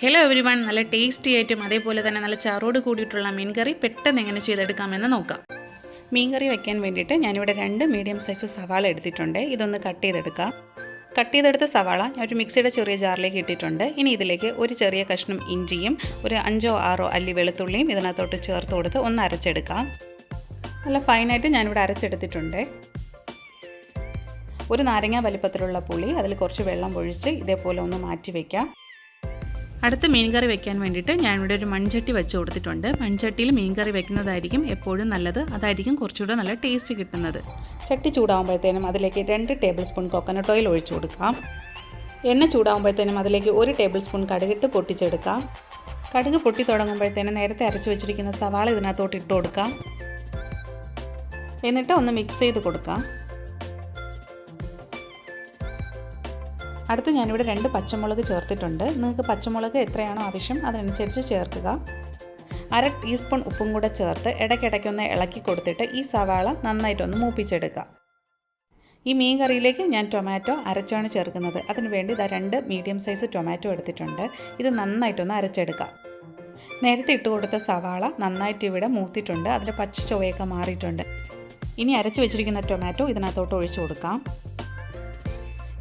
Hello everyone നല്ല tasty ആയിട്ടും അതേപോലെ തന്നെ നല്ല ചാറോട് കൂടിയിട്ടുള്ള മീൻകറി പെട്ടെന്ന് എങ്ങനെ ചെയ്തെടുക്കാമെന്ന് നോക്കാം. മീൻകറി വെക്കാൻ വേണ്ടിയിട്ട് ഞാനിവിടെ രണ്ട് മീഡിയം സൈസ് സവാള എടുത്തിട്ടുണ്ട്. ഇതൊന്ന് കട്ട് ചെയ്തെടുക്കാം. കട്ട് ചെയ്തെടുത്ത സവാള ഞാൻ ഒരു മിക്സിയുടെ ചെറിയ ജാറിലേക്ക് ഇട്ടിട്ടുണ്ട്. ഇനി ഇതിലേക്ക് ഒരു ചെറിയ കഷ്ണം ഇഞ്ചിയും ഒരു അഞ്ചോ ആറോ അല്ലി വെളുത്തുള്ളിയും ഇതിനകത്തോട്ട് ചേർത്ത് കൊടുത്ത് ഒന്ന് അരച്ചെടുക്കാം. നല്ല ഫൈനായിട്ട് ഞാനിവിടെ അരച്ചെടുത്തിട്ടുണ്ട്. ഒരു നാരങ്ങ വലിപ്പത്തിലുള്ള പുളി അതിൽ കുറച്ച് വെള്ളം ഒഴിച്ച് ഇതേപോലെ ഒന്ന് മാറ്റി വയ്ക്കാം അടുത്ത മീൻ കറി വെക്കാൻ വേണ്ടിയിട്ട് ഞാനിവിടെ ഒരു മൺചട്ടി വെച്ച് കൊടുത്തിട്ടുണ്ട്. മൺചട്ടിയിൽ മീൻ കറി വെക്കുന്നതായിരിക്കും എപ്പോഴും നല്ലത്. അതായിരിക്കും കുറച്ചുകൂടെ നല്ല ടേസ്റ്റ് കിട്ടുന്നത്. ചട്ടി ചൂടാകുമ്പോഴത്തേനും അതിലേക്ക് രണ്ട് ടേബിൾ സ്പൂൺ കോക്കനട്ട് ഓയിൽ ഒഴിച്ചു കൊടുക്കാം. എണ്ണ ചൂടാകുമ്പോഴത്തേനും അതിലേക്ക് ഒരു ടേബിൾ സ്പൂൺ കടുകിട്ട് പൊട്ടിച്ചെടുക്കാം. കടുക് പൊട്ടി തുടങ്ങുമ്പോഴത്തേനും നേരത്തെ അരച്ചു വെച്ചിരിക്കുന്ന സവാള ഇതിനകത്തോട്ട് ഇട്ട് കൊടുക്കാം. എന്നിട്ട് ഒന്ന് മിക്സ് ചെയ്ത് കൊടുക്കാം. അടുത്ത് ഞാനിവിടെ രണ്ട് പച്ചമുളക് ചേർത്തിട്ടുണ്ട്. നിങ്ങൾക്ക് പച്ചമുളക് എത്രയാണോ ആവശ്യം അതിനനുസരിച്ച് ചേർക്കുക. അര ടീസ്പൂൺ ഉപ്പും കൂടെ ചേർത്ത് ഇടയ്ക്കിടയ്ക്കൊന്ന് ഇളക്കി കൊടുത്തിട്ട് ഈ സവാള നന്നായിട്ടൊന്ന് മൂപ്പിച്ചെടുക്കുക. ഈ മീൻ കറിയിലേക്ക് ഞാൻ ടൊമാറ്റോ അരച്ചാണ് ചേർക്കുന്നത്. അതിന് വേണ്ടി ഇതാ രണ്ട് മീഡിയം സൈസ് ടൊമാറ്റോ എടുത്തിട്ടുണ്ട്. ഇത് നന്നായിട്ടൊന്ന് അരച്ചെടുക്കാം. നേരത്തെ ഇട്ട് കൊടുത്ത സവാള നന്നായിട്ട് ഇവിടെ മൂത്തിട്ടുണ്ട്. അതിന്റെ പച്ച ചുവയൊക്കെ മാറിയിട്ടുണ്ട്. ഇനി അരച്ച് വെച്ചിരിക്കുന്ന ടൊമാറ്റോ ഇതിനകത്തോട്ട് ഒഴിച്ചു കൊടുക്കാം.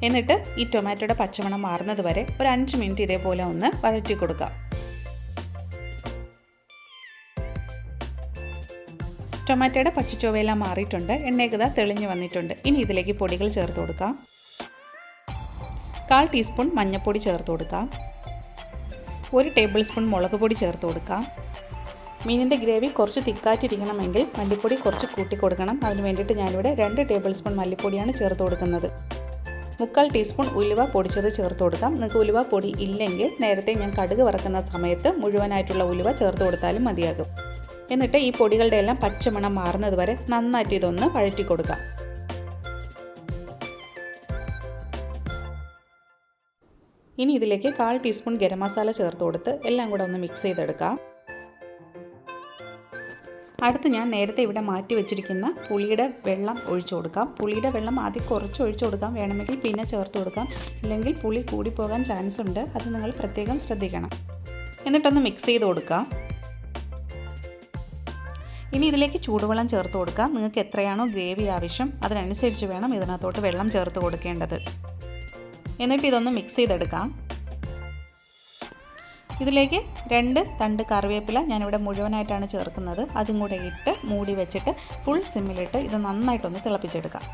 എന്നിട്ട് ഈ ടൊമാറ്റോയുടെ പച്ചമണം മാറുന്നത് വരെ ഒരു അഞ്ച് മിനിറ്റ് ഇതേപോലെ ഒന്ന് വഴറ്റി കൊടുക്കാം. ടൊമാറ്റോയുടെ പച്ചച്ചുവയെല്ലാം മാറിയിട്ടുണ്ട്. എണ്ണയൊക്കെ തെളിഞ്ഞു വന്നിട്ടുണ്ട്. ഇനി ഇതിലേക്ക് പൊടികൾ ചേർത്ത് കൊടുക്കാം. കാൽ ടീസ്പൂൺ മഞ്ഞൾപ്പൊടി ചേർത്ത് കൊടുക്കാം. ഒരു ടേബിൾ സ്പൂൺ മുളക് പൊടി ചേർത്ത് കൊടുക്കാം. മീനിന്റെ ഗ്രേവി കുറച്ച് തിക്കാറ്റിരിക്കണമെങ്കിൽ മല്ലിപ്പൊടി കുറച്ച് കൂട്ടി കൊടുക്കണം അതിന് വേണ്ടിയിട്ട് ഞാനിവിടെ രണ്ട് ടേബിൾ സ്പൂൺ മല്ലിപ്പൊടിയാണ് ചേർത്ത് കൊടുക്കുന്നത്. മുക്കാൽ ടീസ്പൂൺ ഉലുവ പൊടിച്ചത് ചേർത്ത് കൊടുക്കാം. നിങ്ങൾക്ക് ഉലുവ പൊടി ഇല്ലെങ്കിൽ നേരത്തെ ഞാൻ കടുക് വറക്കുന്ന സമയത്ത് മുഴുവനായിട്ടുള്ള ഉലുവ ചേർത്ത് കൊടുത്താലും മതിയാകും. എന്നിട്ട് ഈ പൊടികളുടെ എല്ലാം പച്ചമണം മാറുന്നത് വരെ നന്നായിട്ട് ഇതൊന്ന് വഴറ്റി കൊടുക്കാം. ഇനി ഇതിലേക്ക് കാൽ ടീസ്പൂൺ ഗരം മസാല ചേർത്ത് കൊടുത്ത് എല്ലാം കൂടെ ഒന്ന് മിക്സ് ചെയ്തെടുക്കാം. അടുത്ത് ഞാൻ നേരത്തെ ഇവിടെ മാറ്റി വെച്ചിരിക്കുന്ന പുളിയുടെ വെള്ളം ഒഴിച്ചു കൊടുക്കാം. പുളിയുടെ വെള്ളം ആദ്യം കുറച്ച് ഒഴിച്ചു കൊടുക്കാം. വേണമെങ്കിൽ പിന്നെ ചേർത്ത് കൊടുക്കാം. ഇല്ലെങ്കിൽ പുളി കൂടിപ്പോകാൻ ചാൻസ് ഉണ്ട്. അത് നിങ്ങൾ പ്രത്യേകം ശ്രദ്ധിക്കണം. എന്നിട്ടൊന്ന് മിക്സ് ചെയ്ത് കൊടുക്കാം. ഇനി ഇതിലേക്ക് ചൂടുവെള്ളം ചേർത്ത് കൊടുക്കാം. നിങ്ങൾക്ക് എത്രയാണോ ഗ്രേവി ആവശ്യം അതിനനുസരിച്ച് വേണം ഇതിനകത്തോട്ട് വെള്ളം ചേർത്ത് കൊടുക്കേണ്ടത്. എന്നിട്ട് ഇതൊന്ന് മിക്സ് ചെയ്തെടുക്കാം. ഇതിലേക്ക് രണ്ട് തണ്ട് കറിവേപ്പില ഞാനിവിടെ മുഴുവനായിട്ടാണ് ചേർക്കുന്നത്. അതും കൂടെ ഇട്ട് മൂടി വെച്ചിട്ട് ഫുൾ സിമ്മിലിട്ട് ഇത് നന്നായിട്ടൊന്ന് തിളപ്പിച്ചെടുക്കാം.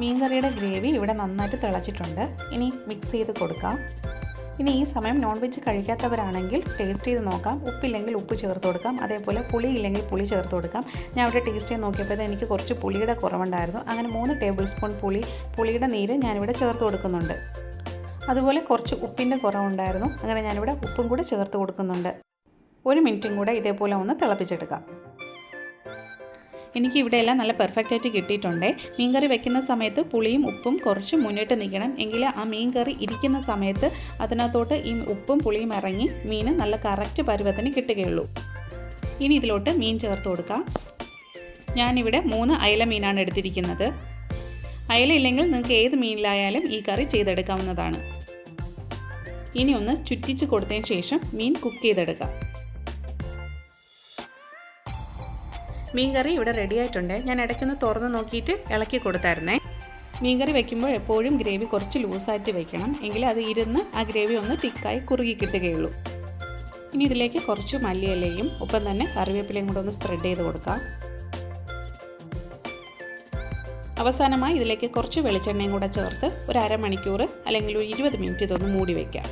മീൻകറിയുടെ ഗ്രേവി ഇവിടെ നന്നായിട്ട് തിളച്ചിട്ടുണ്ട്. ഇനി മിക്സ് ചെയ്ത് കൊടുക്കാം. ഇനി ഈ സമയം നോൺ വെജ് കഴിക്കാത്തവരാണെങ്കിൽ ടേസ്റ്റ് ചെയ്ത് നോക്കാം. ഉപ്പില്ലെങ്കിൽ ഉപ്പ് ചേർത്ത് കൊടുക്കാം. അതേപോലെ പുളി ഇല്ലെങ്കിൽ പുളി ചേർത്ത് കൊടുക്കാം. ഞാൻ ഇവിടെ ടേസ്റ്റ് ചെയ്ത് നോക്കിയപ്പോൾ എനിക്ക് കുറച്ച് പുളിയുടെ കുറവുണ്ടായിരുന്നു. അങ്ങനെ മൂന്ന് ടേബിൾ സ്പൂൺ പുളി പുളിയുടെ നീര് ഞാനിവിടെ ചേർത്ത് കൊടുക്കുന്നുണ്ട്. അതുപോലെ കുറച്ച് ഉപ്പിന്റെ കുറവുണ്ടായിരുന്നു. അങ്ങനെ ഞാനിവിടെ ഉപ്പും കൂടെ ചേർത്ത് കൊടുക്കുന്നുണ്ട്. ഒരു മിനിറ്റും കൂടെ ഇതേപോലെ ഒന്ന് തിളപ്പിച്ചെടുക്കാം. എനിക്ക് ഇവിടെ എല്ലാം നല്ല പെർഫെക്റ്റ് ആയിട്ട് കിട്ടിയിട്ടുണ്ട്. മീൻകറി വെക്കുന്ന സമയത്ത് പുളിയും ഉപ്പും കുറച്ച് മുന്നിട്ട് നിൽക്കണം. എങ്കിൽ ആ മീൻകറി ഇരിക്കുന്ന സമയത്ത് അതിനകത്തോട്ട് ഈ ഉപ്പും പുളിയും ഇറങ്ങി മീൻ നല്ല കറക്റ്റ് പരുവത്തിന് കിട്ടുകയുള്ളൂ. ഇനി ഇതിലോട്ട് മീൻ ചേർത്ത് കൊടുക്കാം. ഞാനിവിടെ മൂന്ന് അയല മീനാണ് എടുത്തിരിക്കുന്നത്. അയല ഇല്ലെങ്കിൽ നിങ്ങൾക്ക് ഏത് മീനിലായാലും ഈ കറി ചെയ്തെടുക്കാവുന്നതാണ്. ഇനി ഒന്ന് ചുറ്റിച്ച് കൊടുത്തതിന് ശേഷം മീൻ കുക്ക് ചെയ്തെടുക്കാം. മീൻ കറി ഇവിടെ റെഡി ആയിട്ടുണ്ട്. ഞാൻ ഇടയ്ക്കൊന്ന് തുറന്ന് നോക്കിയിട്ട് ഇളക്കി കൊടുത്തായിരുന്നേ. മീൻ കറി വെക്കുമ്പോൾ എപ്പോഴും ഗ്രേവി കുറച്ച് ലൂസായിട്ട് വെക്കണം. എങ്കിൽ അത് ഇരുന്ന് ആ ഗ്രേവി ഒന്ന് തിക്കായി കുറുകി കിട്ടുകയുള്ളൂ. ഇനി ഇതിലേക്ക് കുറച്ച് മല്ലിയിലയും ഒപ്പം തന്നെ കറിവേപ്പിലയും കൂടെ ഒന്ന് സ്പ്രെഡ് ചെയ്ത് കൊടുക്കാം. അവസാനമായി ഇതിലേക്ക് കുറച്ച് വെളിച്ചെണ്ണയും കൂടെ ചേർത്ത് ഒരു അരമണിക്കൂർ അല്ലെങ്കിൽ ഒരു ഇരുപത് മിനിറ്റ് ഇതൊന്ന് മൂടി വയ്ക്കാം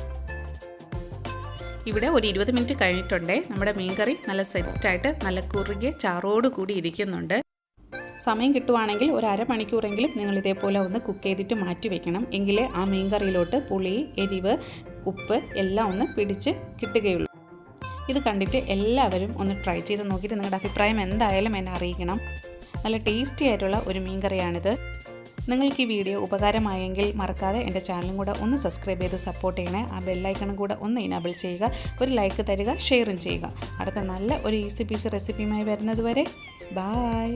ഇവിടെ ഒരു ഇരുപത് മിനിറ്റ് കഴിഞ്ഞിട്ടുണ്ടേ. നമ്മുടെ മീൻകറി നല്ല സെറ്റായിട്ട് നല്ല കുറുകിയ ചാറോട് കൂടി ഇരിക്കുന്നുണ്ട്. സമയം കിട്ടുവാണെങ്കിൽ ഒരു അരമണിക്കൂറെങ്കിലും നിങ്ങൾ ഇതേപോലെ ഒന്ന് കുക്ക് ചെയ്തിട്ട് മാറ്റി വെക്കണം. എങ്കിലേ ആ മീൻകറിയിലോട്ട് പുളി എരിവ് ഉപ്പ് എല്ലാം ഒന്ന് പിടിച്ച് കിട്ടുകയുള്ളൂ. ഇത് കണ്ടിട്ട് എല്ലാവരും ഒന്ന് ട്രൈ ചെയ്ത് നോക്കിയിട്ട് നിങ്ങളുടെ അഭിപ്രായം എന്തായാലും എന്നെ അറിയിക്കണം. നല്ല ടേസ്റ്റി ആയിട്ടുള്ള ഒരു മീൻ കറിയാണിത് നിങ്ങൾക്ക് ഈ വീഡിയോ ഉപകാരമായെങ്കിൽ മറക്കാതെ എന്റെ ചാനലും കൂടെ ഒന്ന് സബ്സ്ക്രൈബ് ചെയ്ത് സപ്പോർട്ട് ചെയ്യണേ. ആ ബെല്ലൈക്കണും കൂടെ ഒന്ന് ഇനബിൾ ചെയ്യുക. ഒരു ലൈക്ക് തരിക ഷെയറും ചെയ്യുക. അടുത്ത നല്ല ഒരു ഈസി പീസ് റെസിപ്പിയുമായി വരുന്നത് വരെ. ബായ്